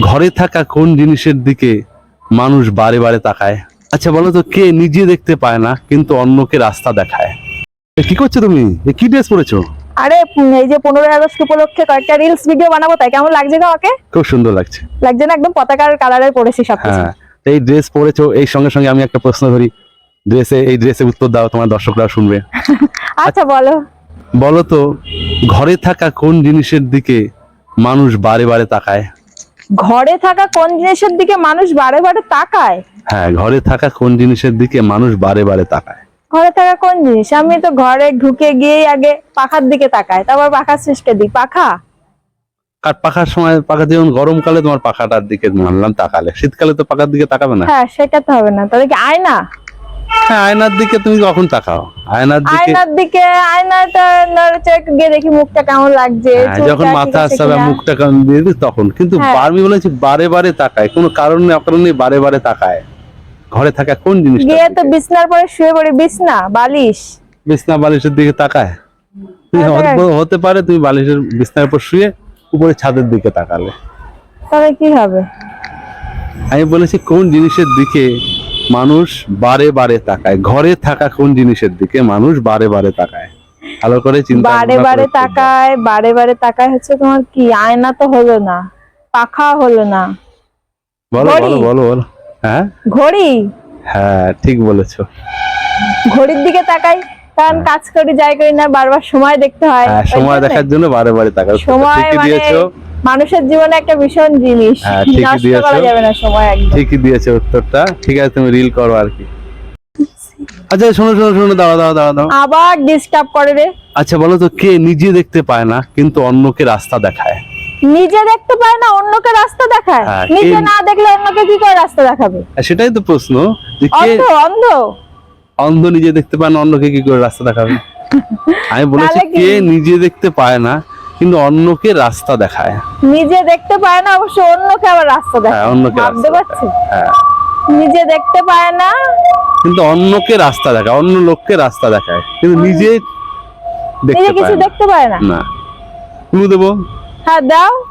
ঘরে থাকা কোন জিনিসের দিকে মানুষ বারে বারে তাকায়? আচ্ছা বলো তো কে নিজে দেখতে পায় না কিন্তু অন্যকে রাস্তা দেখায়? কি করছ তুমি? কি ড্রেস পরেছো? আরে এই যে পনেরোই আগস্ট উপলক্ষে কয়েকটা রিলস ভিডিও বানাবো তাই। কেমন লাগছে গো আমাকে খুব সুন্দর লাগছে। লাগছে না? একদম পতাকার কালারের পরেছি সবকিছু। হ্যাঁ এই ড্রেস পরেছো এই সঙ্গে সঙ্গে আমি একটা প্রশ্ন ধরি। ড্রেসে এই ড্রেসে উত্তর দাও তোমার দর্শকরা শুনবে। আচ্ছা বলো। বলো তো ঘরে থাকা কোন জিনিসের দিকে মানুষ বারে বারে তাকায়? ঘরে থাকা কোন জিনিসের দিকে মানুষ বারে বারে তাকায়? হ্যাঁ ঘরে থাকা কোন জিনিসের দিকে মানুষ বারে বারে তাকায়? ঘরে থাকা কোন জিনিস? আমি তো ঘরে ঢুকে গিয়েই আগে পাখার দিকে তাকায় তারপর পাখার সৃষ্টি দিই পাখা? আর পাখার সময় পাখা যেমন গরমকালে তোমার পাখাটার দিকে মানলাম তাকালে শীতকালে তো পাখার দিকে তাকাবে না? হ্যাঁ সেটা তো হবে না। তাহলে কি আয়না? হ্যাঁ আয়নার দিকে তুমি কখন তাকাও? আয়নার দিকে আয়নার দিকে আয়নাটা একটু গিয়ে দেখি মুখটা কেমন লাগছে হ্যাঁ, যখন মাথা আসবে মুখটা কেমন দিয়ে তখন। কিন্তু হ্যাঁ। আমি বলেছি বারে বারে তাকায় কোনো কারণ বারে বারে তাকায়। ঘরে থাকা কোন জিনিসটা গিয়ে তো বিছনার পরে শুয়ে পড়ি বিছনা বালিশ। বিছনা বালিশের দিকে তাকায়। তুমি হতে- পারে তুমি বালিশের বিছনার উপর শুয়ে উপরে ছাদের দিকে তাকালে। তবে কি হবে? আমি বলেছি কোন জিনিসের দিকে মানুষ বারে বারে তাকায়। ঘরে থাকা কোন জিনিসের দিকে মানুষ বারে বারে তাকায়? ভালো করে চিন্তা বারে বারে। তাকায় বারে বারে তাকায় হচ্ছে তোমার কি আয়না তো হলো না পাখা হলো না। বলো বলো বলো বলো। হ্যাঁ? ঘড়ি? হ্যাঁ ঠিক বলেছ। ঘড়ির দিকে তাকাই কারণ কাজ করি যাই করি না বারবার সময় দেখতে হয়। হ্যাঁ সময় দেখার জন্য বারে বারে তাকাও। সময় মানে দিয়েছ। মানুষের জীবনে একটা ভীষণ জিনিস। হ্যাঁ, ঠিকই নষ্ট করা যাবে না সময় একদম। ঠিকই দিয়েছ উত্তরটা। ঠিক আছে তুমি রিল করো আর কি। আচ্ছা শোনো শোনো শোনো আবার ডিস্টার্ব করে রে। আচ্ছা বলো তো কে নিজে দেখতে পায় না কিন্তু অন্যকে রাস্তা দেখায়? নিজে দেখতে পায় না অন্যকে রাস্তা দেখায়? হ্যাঁ, নিজে না দেখলে অন্যকে কি করে রাস্তা দেখাবে? আর সেটাই তো প্রশ্ন যে কে অন্ধ অন্ধ। অন্ধ নিজে দেখতে পায় না অন্যকে কি করে রাস্তা দেখাবে? আমি বলেছি কে নিজে দেখতে পায় না কিন্তু অন্যকে রাস্তা দেখায়। নিজে দেখতে পায় না অবশ্য অন্যকে আবার রাস্তা হ্যাঁ দেখায় অন্যকে ভাবতে পারছি? হ্যাঁ। নিজে দেখতে পায় না। কিন্তু অন্যকে রাস্তা দেখায় অন্য লোককে রাস্তা দেখায়। কিন্তু নিজে দেখতে কিছু পায় না। দেখতে পায় না? না। ক্লু দেবো? হ্যাঁ দাও।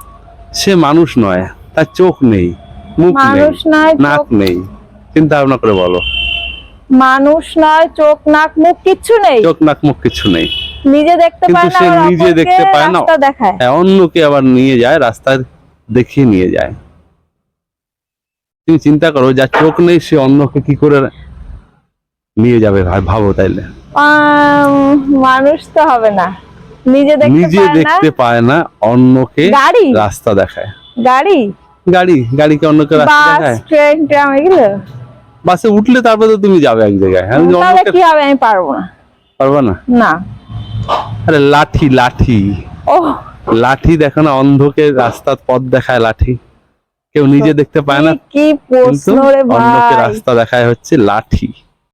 সে মানুষ নয় তার চোখ নেই মুখ নেই মানুষ নয় নাক নেই। চিন্তা ভাবনা করে বলো। মানুষ নয় চোখ নাক মুখ কিচ্ছু নেই। চোখ নাক মুখ কিছু নেই। নিজে দেখতে পায় না সে নিজে দেখতে পায় না। হ্যাঁ, অন্যকে আবার নিয়ে যায় রাস্তায় দেখিয়ে নিয়ে যায়। তুমি চিন্তা করো যার চোখ নেই সে অন্যকে কি করে নিয়ে যাবে ভাবো তাইলে। মানুষ তো হবে না। নিজে দেখতে পায় না। দেখতে পায় না অন্যকে রাস্তা দেখায়। গাড়ি? গাড়ি গাড়িকে অন্যকে রাস্তা বাস দেখায়। ট্রেন ট্রাম এগুলো? বাসে উঠলে তারপরে তো তুমি যাবে এক জায়গায়। হ্যাঁ কি হবে? আমি পারব না। পারবা না? না। আরে লাঠি লাঠি। ও লাঠি দেখো না অন্ধকে রাস্তার পথ দেখায় লাঠি। কেউ নিজে দেখতে পায় না। কি প্রশ্ন রে অন্যকে ভাই। রাস্তা দেখায় হচ্ছে লাঠি।